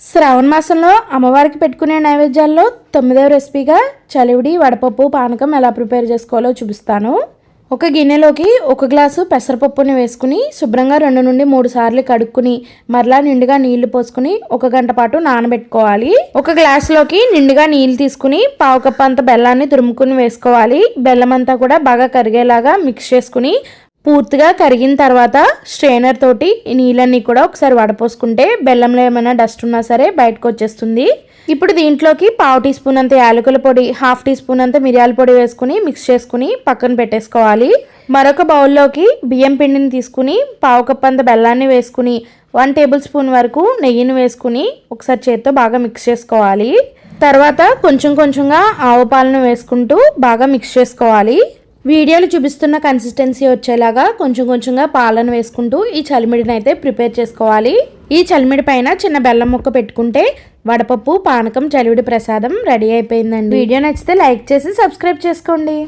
శ్రావణ మాసంలో అమ్మవారికి పెట్టుకునే నైవేద్యాల్లో తొమ్మిదవ రెసిపీగా చలివిడి వడపప్పు పానకం ఎలా ప్రిపేర్ చేసుకోవాలో చూపిస్తాను. ఒక గిన్నెలోకి ఒక గ్లాసు పెసరపప్పుని వేసుకుని శుభ్రంగా రెండు నుండి మూడు సార్లు కడుక్కుని మరలా నిండుగా నీళ్ళు పోసుకుని ఒక గంట పాటు నానబెట్టుకోవాలి. ఒక గ్లాసులోకి నిండుగా నీళ్ళు తీసుకుని పావు కప్పు అంత బెల్లాన్ని తురుముకుని వేసుకోవాలి. బెల్లం అంతా కూడా బాగా కరిగేలాగా మిక్స్ చేసుకుని పూర్తిగా కరిగిన తర్వాత స్ట్రైనర్ తోటి ఈ నీళ్ళన్నీ కూడా ఒకసారి వడపోసుకుంటే బెల్లంలో ఏమైనా డస్ట్ ఉన్నా సరే బయటకు వచ్చేస్తుంది. ఇప్పుడు దీంట్లోకి పావు టీ స్పూన్ అంత యాలకుల పొడి హాఫ్ టీ స్పూన్ అంత మిరియాల పొడి వేసుకుని మిక్స్ చేసుకుని పక్కన పెట్టేసుకోవాలి. మరొక బౌల్లోకి బియ్యం పిండిని తీసుకుని పావు కప్ అంత బెల్లాన్ని వేసుకుని వన్ టేబుల్ స్పూన్ వరకు నెయ్యిని వేసుకుని ఒకసారి చేత్తో బాగా మిక్స్ చేసుకోవాలి. తర్వాత కొంచెం కొంచెంగా ఆవు పాలను వేసుకుంటూ బాగా మిక్స్ చేసుకోవాలి. వీడియోలు చూపిస్తున్న కన్సిస్టెన్సీ వచ్చేలాగా కొంచెం కొంచెంగా పాలను వేసుకుంటూ ఈ చలిమిడిని అయితే ప్రిపేర్ చేసుకోవాలి. ఈ చలిమిడి పైన చిన్న బెల్లం ముక్క పెట్టుకుంటే వడపప్పు పానకం చలివిడి ప్రసాదం రెడీ అయిపోయిందండి. వీడియో నచ్చితే లైక్ చేసి సబ్స్క్రైబ్ చేసుకోండి.